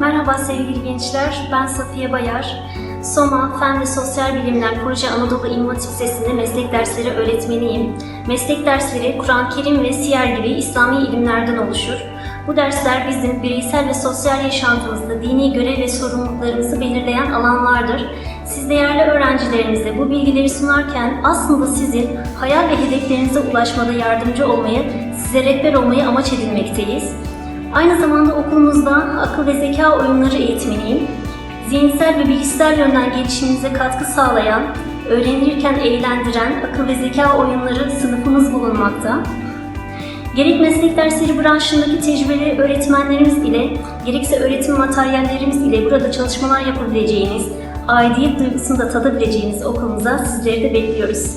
Merhaba sevgili gençler, ben Safiye Bayar. SOMA, Fen ve Sosyal Bilimler Proje Anadolu İmam Hatip Lisesi'nde meslek dersleri öğretmeniyim. Meslek dersleri Kur'an-ı Kerim ve siyer gibi İslami ilimlerden oluşur. Bu dersler bizim bireysel ve sosyal yaşantımızda dini görev ve sorumluluklarımızı belirleyen alanlardır. Siz değerli öğrencilerinize bu bilgileri sunarken aslında sizin hayal ve hedeflerinize ulaşmada yardımcı olmayı, size rehber olmayı amaç edinmekteyiz. Aynı zamanda okulumuzda akıl ve zeka oyunları eğitmeniyim. Zihinsel ve bilgisayar yönden gelişiminize katkı sağlayan, öğrenirken eğlendiren akıl ve zeka oyunları sınıfımız bulunmakta. Gerek meslek dersleri branşındaki tecrübeli öğretmenlerimiz ile, gerekse öğretim materyallerimiz ile burada çalışmalar yapabileceğiniz, aidiyet duygusunu da tadabileceğiniz okulumuza sizleri de bekliyoruz.